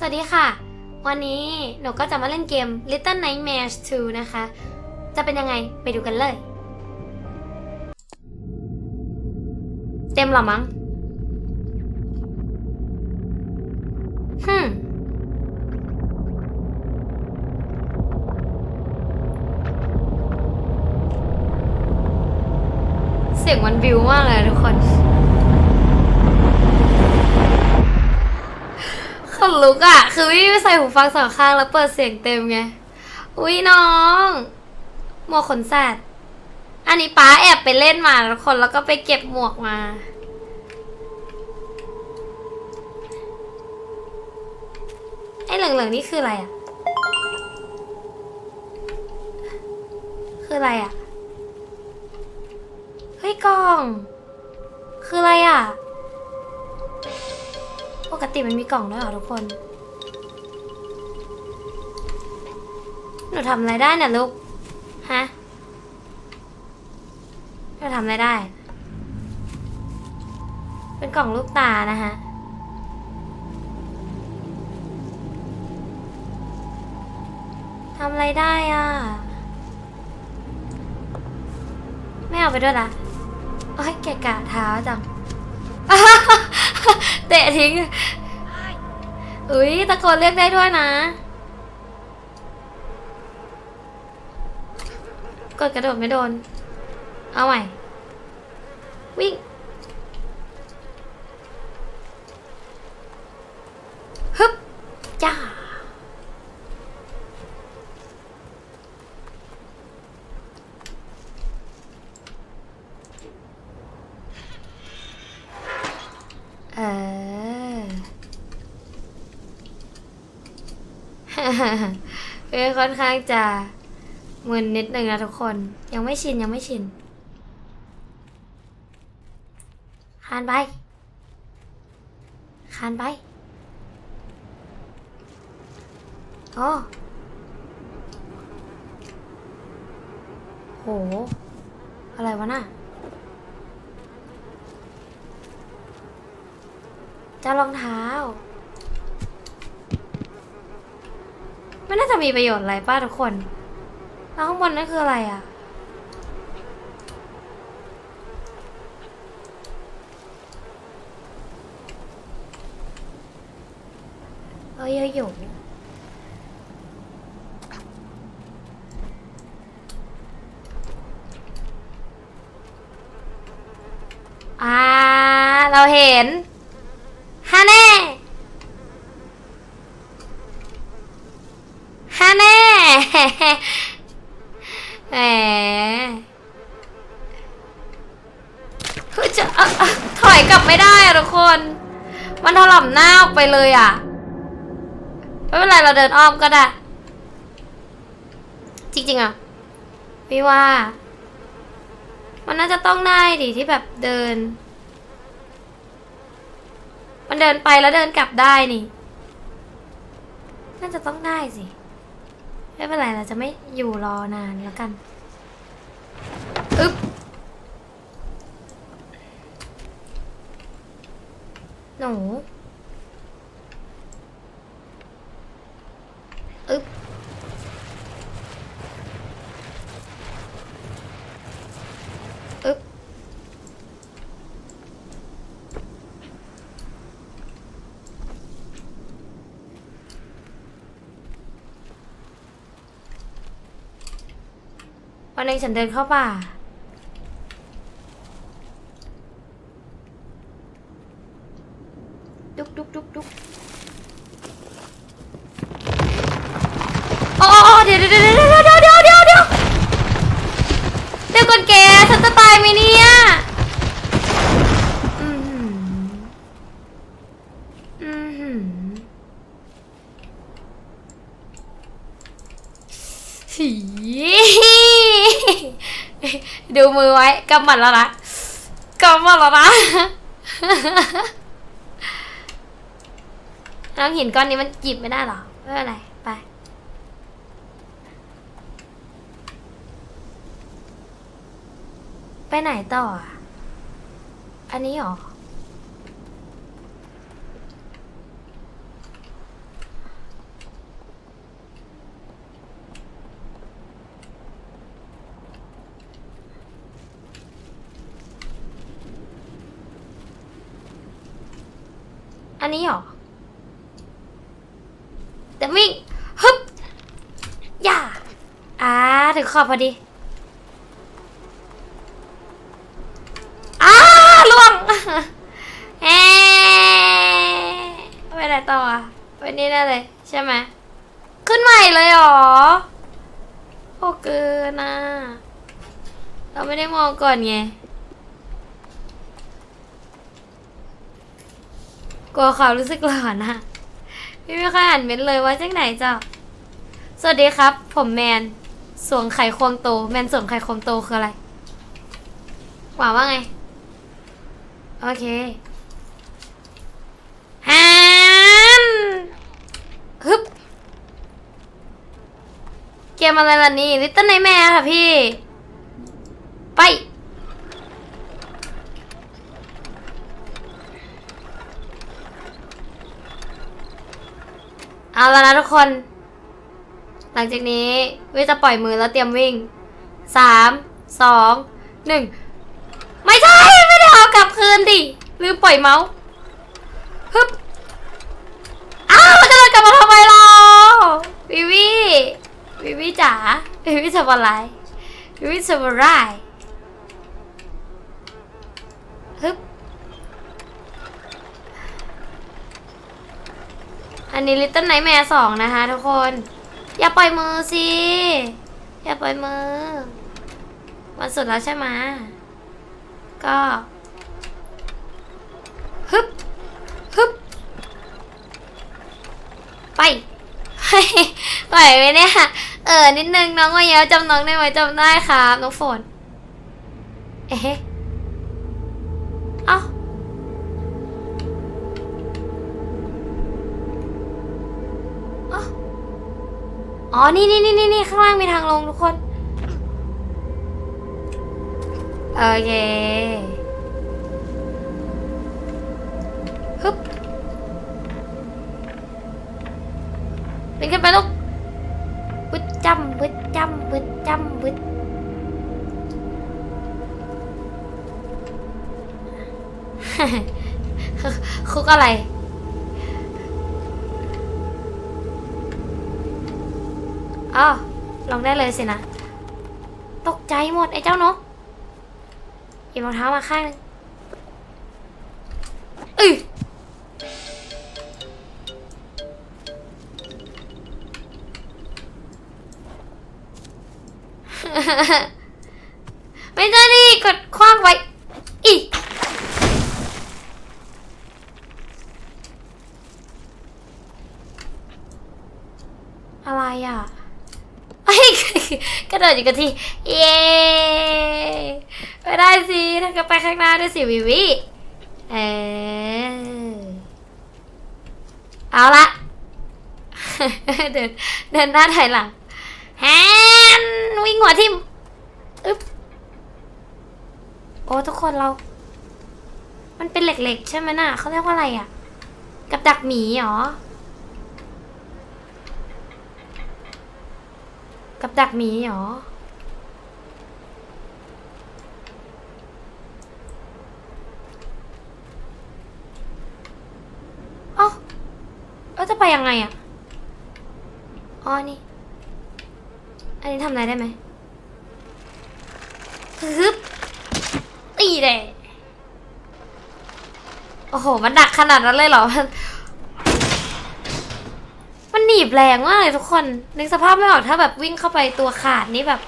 สวัสดีค่ะ วันนี้หนูก็จะมาเล่นเกม Little Nightmares 2 นะคะ จะเป็นยังไงไปดูกันเลย เต็มหรอมั้งฮึมเสียงมันบิวมากเลยทุกคน ข นลุกอะคือพี่ใส่หูฟังสองข้างแล้วเปิดเสียงเต็มไง อุ้ยน้องหมวกขนสัตว์อันนี้ป้าแอบไปเล่นมาทุกคนแล้วก็ไปเก็บหมวกมา ไอ้เหลืองๆนี่คืออะไรอะคืออะไรอะเฮ้ยกล่อง คืออะไรอะ ปกติมันมีกล่องด้วยเหรอทุกคน หนูทำอะไรได้เนี่ยลูก ฮะ หนูทำอะไรได้ เป็นกล่องลูกตานะฮะ ทำอะไรได้อะ ไม่เอาไปด้วยละโอ้ยแกะกะเท้าจัง เตะทิ้งอุ้ยตะโกนเรียกได้ด้วยนะ กดกระโดดไม่โดน เอาใหม่ วิ่ง ฮึบ จ้า เออ เอ้ค่อนข้างจะมึนนิดนึงนะทุกคน ยังไม่ชินยังไม่ชินคานไปคานไปโอ้โห อะไรวะน่ะเจ้ารองเท้า ไม่น่าจะมีประโยชน์อะไรป้าทุกคน แล้วข้างบนนั่นคืออะไรอะ เอ้ยเอ้ยอยู่อ่า เราเห็นฮาแน่ฮาแน่ แหมเฮ้ยจะอะอะถอยกลับไม่ได้อะทุกคน มันถล่ม หน้าออกไปเลยอะไม่เป็นไรเราเดินอ้อมก็ได้ จริงๆอะพี่ว่า มันน่าจะต้องได้ดิที่แบบเดิน มันเดินไปแล้วเดินกลับได้นี่ น่าจะต้องได้สิ ไม่เป็นไรเราจะไม่อยู่รอนานแล้วกันอึ๊บหนู วันหนึงฉันเดินเข้าป่า กำหมันแล้วนะกำหมันแล้วนะน้องหินก้อนนี้มันหยิบไม่ได้หรอไม่เป็นไรไปไปไหนต่อ อันนี้หรอ นนี้หรอเดี๋ยววิ่งฮึบย่าอ่าถึงขอบพอดีอ้าล่วงเอ๊ไปไหนต่ออะไปนี่ได้เลย ใช่ไหมขึ้นใหม่เลยหรอโอ้เกินนะเราไม่ได้มองก่อนไง กลัวความรู้สึกหลอนอะพี่ไม่ค่อยอ่านเม้นเลยว่าจังไหนจ้ะสวัสดีครับ ผมแมนสวงไข่ควงโต แมนสวงไข่ควงโตคืออะไรหว่าว่าไง โอเคฮันฮึบ เกมอะไรล่ะนี่ลิตเติ้ลไนแมร์ค่ะพี่ ไป เอาแล้วนะทุกคน หลังจากนี้วิจะปล่อยมือแล้วเตรียมวิ่งสามสองหนึ่งไม่ใช่ไม่ได้เอากลับคืนดิลืมปล่อยเมาส์ฮึบอ้าวมันจะเดินกลับมาทำไมเราวิวิวิวิจ๋าวิวิทำอะไรวิวิทำอะไรฮึบ อันนี้ Little Nightmare สองนะคะทุกคน อย่าปล่อยมือสิ อย่าปล่อยมือ วันสุดแล้วใช่ไหมก็ฮึบฮึบไปไหวไหมเนี่ย เออ นิดนึงน้องมาเยอะจำน้องได้ไหมจำได้ครับ น้องฝน เอ๊ะ อ๋อ นี่นี่นี่นี่ข้างล่างมีทางลงทุกคน โอเคฮึบเดินขึ้นไปลูกบึดจำบึดจำบึดจำบึดคุกอะไร อ้าวลองได้เลยสินะ ตกใจหมดไอ้เจ้านกหยิบรองเท้ามาข้างหนึงอือไม่ใช่ดิกดคว้างไว้ อีอะไรอะ กระโดดอยู่กับที่ เย้ไม่ได้สิถ้าก็ไปข้างหน้าด้วยสิวิวิเออเอาละ เดินเดินหน้าถอยหลังแฮนวิ่งหัวทิ่มอึ๊บโอ้ทุกคนเรา มันเป็นเหล็กๆ ใช่ไหมน่ะเขาเรียกว่าอะไรอะ กับดักหมีเหรอ กับดักหมีเหรอ เอ้าแล้วจะไปยังไงอะ อ๋อ นี่ อันนี้ทำอะไรได้ไหมฮึบตีเลยโอ้โห มันดักขนาดนั้นเลยเหรอีบแรงมากเลยทุกคน นึกสภาพไม่ออกถ้าแบบวิ่งเข้าไปตัวขาดนี่แบบ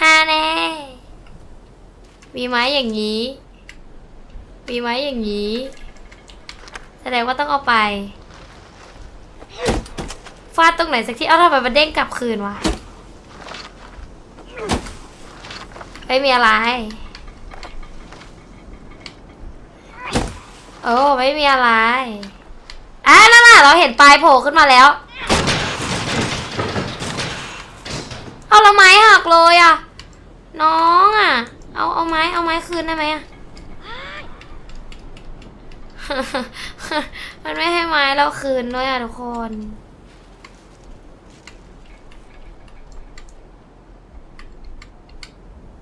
ฮาแน่ มีไม้อย่างนี้ มีไม้อย่างนี้ แสดงว่าต้องเอาไป ฟาดตรงไหนสักที่ เอาทำไมมันเด้งกลับคืนวะไม่มีอะไร โอ้ไม่มีอะไร อะนั่นน่ะเราเห็นปลายโผล่ขึ้นมาแล้ว เอาละไม้หักเลยอะ น้องอะ เอาเอาไม้เอาไม้คืนได้ไหมอะ มันไม่ให้ไม้เราคืนด้วยอะทุกคน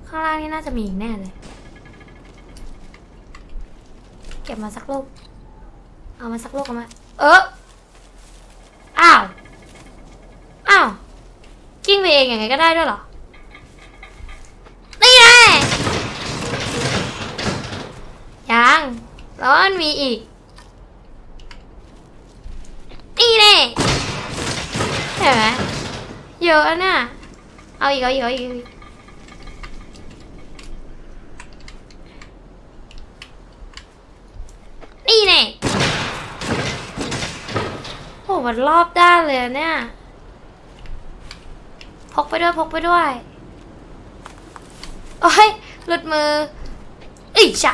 ข้างล่างนี่น่าจะมีอีกแน่เลย เก็บมาสักลูก เอามาสักลูกเอามา เอออ้าว อ้าว กิ้งไปเองอย่างไงก็ได้ด้วยเหรอ นี่แน่ยังแล้วมันมีอีก นี่แน่เห็นไหมเยอะอะน่ะ เอาอีกเอาอีกเอาอีกเอาอีก นี่แน่โอ้ มันรอบด้านเลยเนี่ย พกไปด้วยพกไปด้วย โอ้ยหลุดมืออีกจ้ะ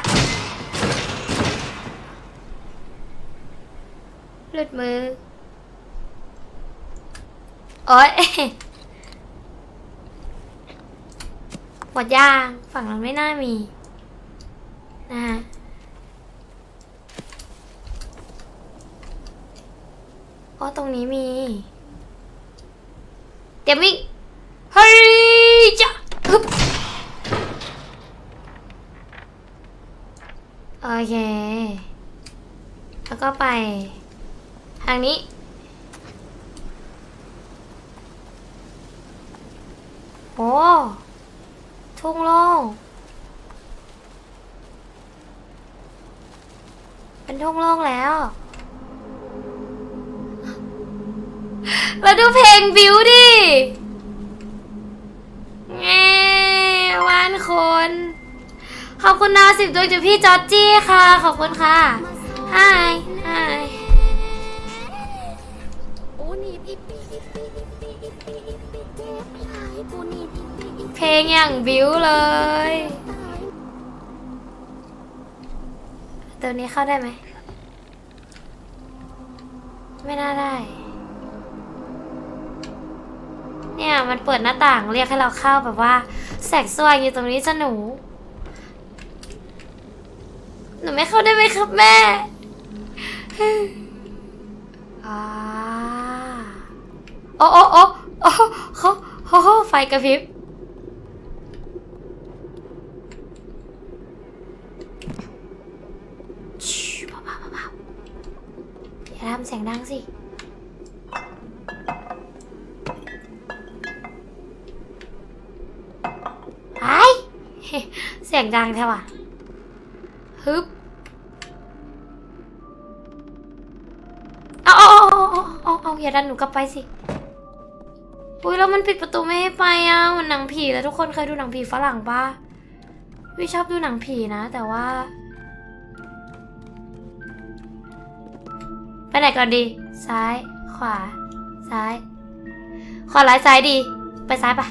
หลุดมือ โอ้ยหมดยาง ฝั่งเราไม่น่ามี นะฮะ เพราะ ตรงนี้มี เตรียมวิ่งเฮ้ยจ้ะฮึบโอเค แล้วก็ไป ทางนี้โอ้ทุ่งโล่งเป็นทุ่งโล่งแล้ว แล้วดูเพลงบิวดิแง่วานคน ขอบคุณนาวสิบดวงจากพี่จอร์จี้ค่ะ ขอบคุณค่ะฮายฮายปูนีบอีปีอีปีอีปีอีปีอีปีเจ็บหลายปูนีบอีปีอีเพลงอย่างบิวเลยตายตัวนี้เข้าได้ไหม ไม่น่าได้ เนี่ยมันเปิดหน้าต่างเรียกให้เราเข้าแบบว่า แสงสว่างอยู่ตรงนี้จะหนู หนูไม่เข้าได้ไหมครับแม่อ่าโอ้โอ้โอ้โอ้เขาเขาเขาไฟกระพริบชิเบาๆเบาอย่าทำเสียงดังสิ สียงดังแท้ว่ะฮึบเอาเอาเอาเอาเอาอย่าดันหนูกลับไปสิ อุ้ยแล้วมันปิดประตูไม่ให้ไปอะเหมันหนังผีแล้วทุกคนเคยดูหนังผีฝรั่งปะวิชอบดูหนังผีนะ แต่ว่า ไปไหนก่อนดี ซ้าย ขวา ซ้าย ขวาร้ายซ้ายดี ไปซ้ายไป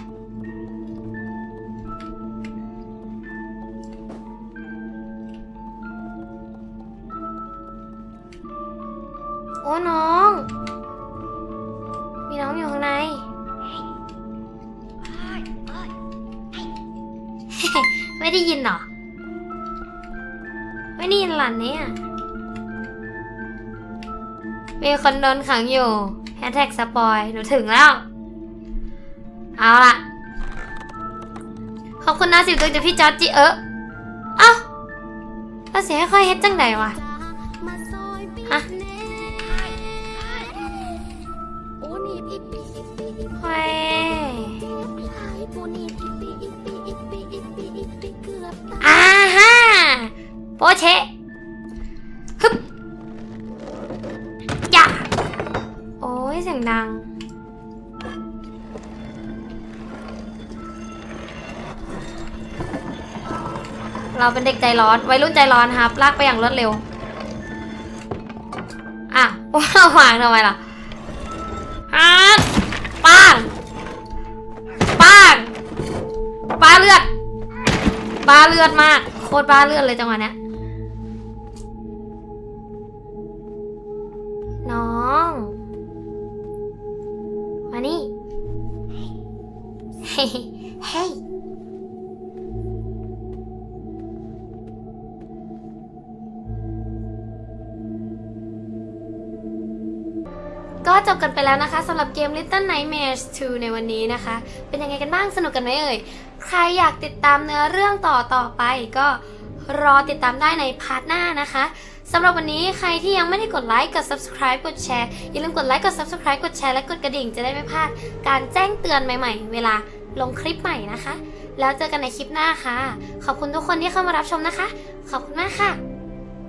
โอ้น้อง มีน้องอยู่ข้างใน ไม่ได้ยินเหรอ ไม่ได้ยินหลานเนี่ย มีคนโดนขังอยู่แฮชแท็กสปอยหนูถึงแล้ว เอาล่ะ ขอบคุณนะสิบตัวจากพี่จอร์จิเออเอ้าเราเสียให้ค่อยเฮ็ดจังใดวะ ชะฮึบอย่าโอ้ยเสียงดัง เราเป็นเด็กใจร้อนวัยรุ่นใจร้อนครับ ลากไปอย่างรวดเร็ว อะว้าวางทำไมล่ะฮัดป้างป้างป้าเลือดบ้าเลือดมาก โคตรบ้าเลือดเลยจังหวะเนี้ย เฮ้ยก็จบกันไปแล้วนะคะสำหรับเกม Little Nightmares 2 ในวันนี้นะคะ เป็นยังไงกันบ้างสนุกกันไหมเอ่ย ใครอยากติดตามเนื้อเรื่องต่อต่อไปก็รอติดตามได้ในพาร์ทหน้านะคะสำหรับวันนี้ใครที่ยังไม่ได้กดไลค์กด subscribe กดแชร์อย่าลืมกดไลค์กด subscribe กดแชร์และกดกระดิ่งจะได้ไม่พลาดการแจ้งเตือนใหม่ ๆ เวลา ลงคลิปใหม่นะคะ แล้วเจอกันในคลิปหน้าค่ะ ขอบคุณทุกคนที่เข้ามารับชมนะคะ ขอบคุณมากค่ะ